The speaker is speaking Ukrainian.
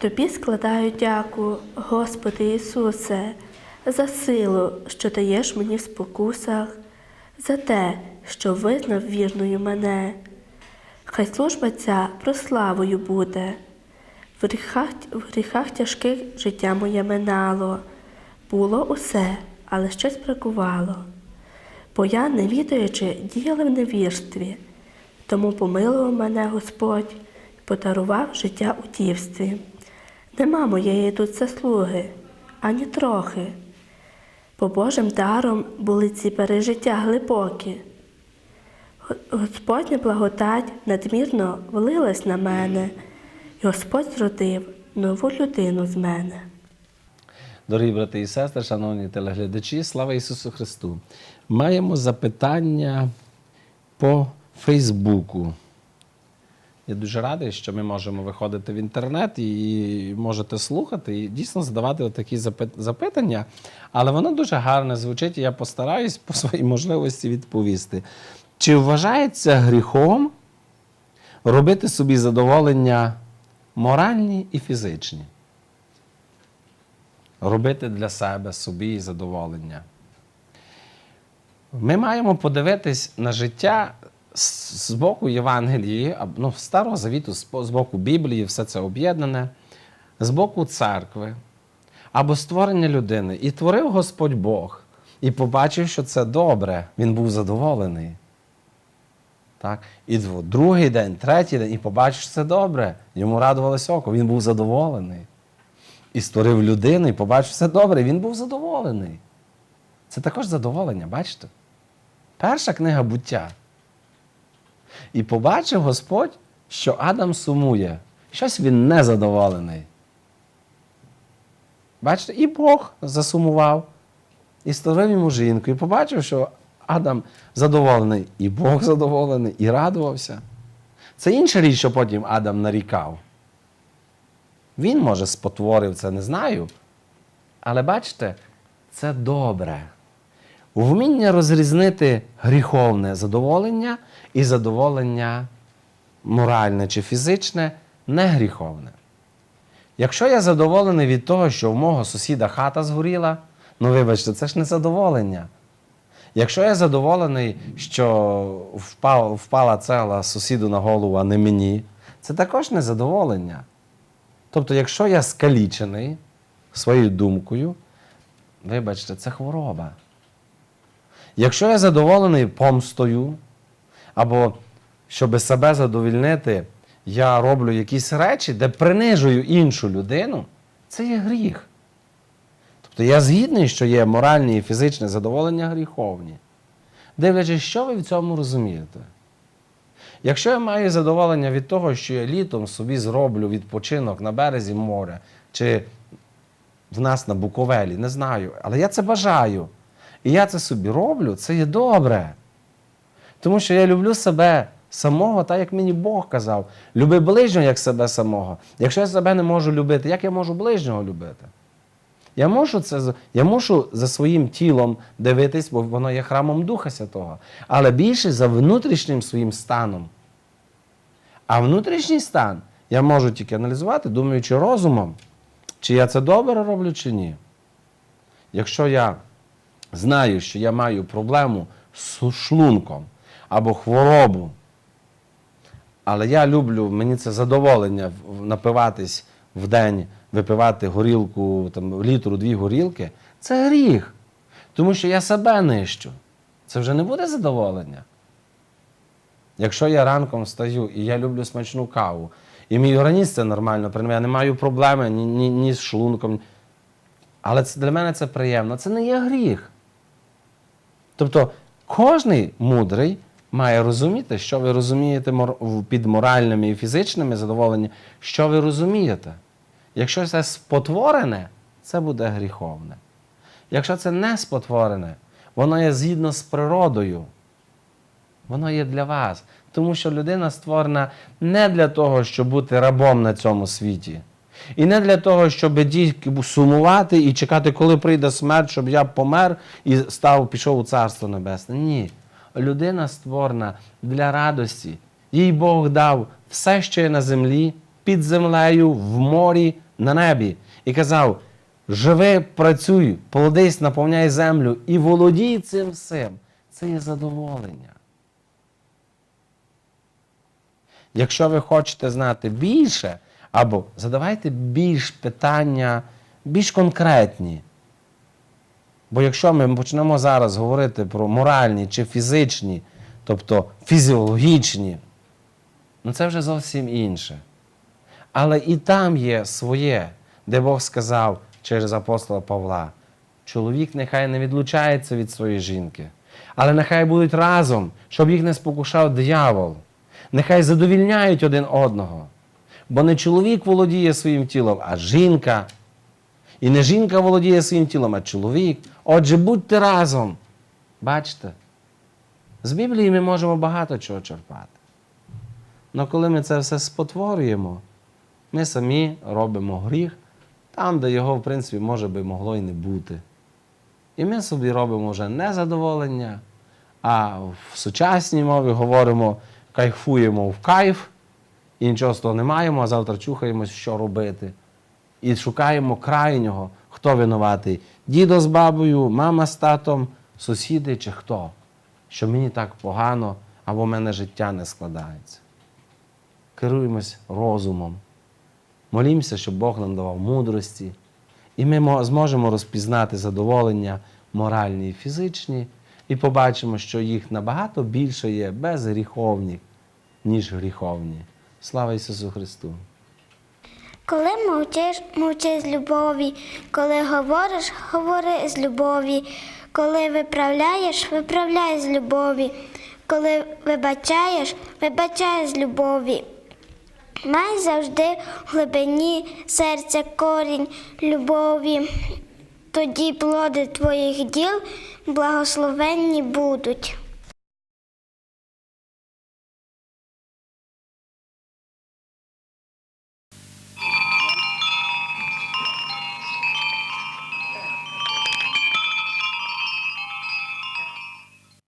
Тобі складаю дяку, Господи Ісусе, за силу, що даєш мені в спокусах, за те, що визнав вірною мене. Хай служба ця прославою буде. В гріхах, в гріхах тяжких життя моє минало. Було усе, але щось бракувало. Бо я, не відаючи, діяла в невірстві. Тому помилував мене Господь, подарував життя у дівстві. Нема моєї тут заслуги, ані трохи. Бо Божим даром були ці пережиття глибокі. Господня благодать надмірно влилась на мене, і Господь зродив нову людину з мене. Дорогі брати і сестри, шановні телеглядачі, слава Ісусу Христу! Маємо запитання по Фейсбуку. Я дуже радий, що ми можемо виходити в інтернет і можете слухати і дійсно задавати такі запитання. Але воно дуже гарно звучить, і я постараюсь по своїй можливості відповісти. Чи вважається гріхом робити собі задоволення моральні і фізичні? робити для себе собі задоволення. Ми маємо подивитись на життя з боку Євангелії, ну, Старого Завіту, з боку Біблії, все це об'єднане, з боку церкви або створення людини. І творив Господь Бог, і побачив, що це добре. Він був задоволений. Так? І другий день, третій день, і побачив, що це добре. Йому радувалося око, він був задоволений і створив людину, і побачив все добре. Він був задоволений. Це також задоволення, бачите? Перша книга буття. І побачив Господь, що Адам сумує. Щось він незадоволений. Бачите, і Бог засумував, і створив йому жінку, і побачив, що Адам задоволений, і Бог задоволений, і радувався. Це інша річ, що потім Адам нарікав. Він, може, спотворив це, не знаю. Але бачите, це добре. Вміння розрізнити гріховне задоволення і задоволення моральне чи фізичне не гріховне. Якщо я задоволений від того, що в мого сусіда хата згоріла, ну вибачте, це ж не задоволення. Якщо я задоволений, що впала цегла сусіду на голову, а не мені, це також не задоволення. Тобто, якщо я скалічений своєю думкою, вибачте, це хвороба. Якщо я задоволений помстою, або щоб себе задовільнити, я роблю якісь речі, де принижую іншу людину, це є гріх. Тобто я згідний, що є моральні і фізичне задоволення гріховні. Дивлячись, що ви в цьому розумієте? Якщо я маю задоволення від того, що я літом собі зроблю відпочинок на березі моря, чи в нас на Буковелі, не знаю, але я це бажаю. І я це собі роблю, це є добре. Тому що я люблю себе самого, так як мені Бог казав. Люби ближнього, як себе самого. Якщо я себе не можу любити, як я можу ближнього любити? Я можу, це, я можу за своїм тілом дивитись, бо воно є храмом Духа Святого, але більше за внутрішнім своїм станом. А внутрішній стан я можу тільки аналізувати, думаючи розумом, чи я це добре роблю, чи ні. Якщо я знаю, що я маю проблему з шлунком або хворобу, але я люблю, мені це задоволення напиватись в день, випивати горілку, там, літру, дві горілки, це гріх. Тому що я себе нищу. Це вже не буде задоволення. Якщо я ранком встаю і я люблю смачну каву, і мій організм це нормально приймає, я не маю проблеми ні, ні, ні з шлунком. Але це, для мене це приємно. Це не є гріх. Тобто кожний мудрий має розуміти, що ви розумієте під моральними і фізичними задоволеннями, що ви розумієте. Якщо це спотворене, це буде гріховне. Якщо це не спотворене, воно є згідно з природою. Воно є для вас. Тому що людина створена не для того, щоб бути рабом на цьому світі. І не для того, щоб тільки сумувати і чекати, коли прийде смерть, щоб я помер і став, пішов у Царство Небесне. Ні. Людина створена для радості. Їй Бог дав все, що є на землі, під землею, в морі, на небі і казав: живи, працюй, плодись, наповняй землю і володій цим всім. Це є задоволення. Якщо ви хочете знати більше, або задавайте більш питання, більш конкретні. Бо якщо ми почнемо зараз говорити про моральні чи фізичні, тобто фізіологічні, ну це вже зовсім інше. Але і там є своє, де Бог сказав через апостола Павла: чоловік нехай не відлучається від своєї жінки, але нехай будуть разом, щоб їх не спокушав диявол. Нехай задовільняють один одного. Бо не чоловік володіє своїм тілом, а жінка. І не жінка володіє своїм тілом, а чоловік. Отже, будьте разом. Бачите? З Біблії ми можемо багато чого черпати. Але коли ми це все спотворюємо, ми самі робимо гріх там, де його, в принципі, може би могло і не бути. І ми собі робимо вже не задоволення, а в сучасній мові говоримо, кайфуємо в кайф, і нічого з того не маємо, а завтра чухаємось, що робити. І шукаємо крайнього, хто винуватий. Дідо з бабою, мама з татом, сусіди чи хто, що мені так погано або в мене життя не складається. Керуємось розумом. Молімося, щоб Бог нам давав мудрості, і ми зможемо розпізнати задоволення моральні і фізичні, і побачимо, що їх набагато більше є безгріховні, ніж гріховні. Слава Ісусу Христу! Коли мовчиш, мовчи з любові, коли говориш, говори з любові, коли виправляєш, виправляй з любові, коли вибачаєш, вибачай з любові. Май завжди в глибині серця корінь любові, тоді плоди твоїх діл благословенні будуть.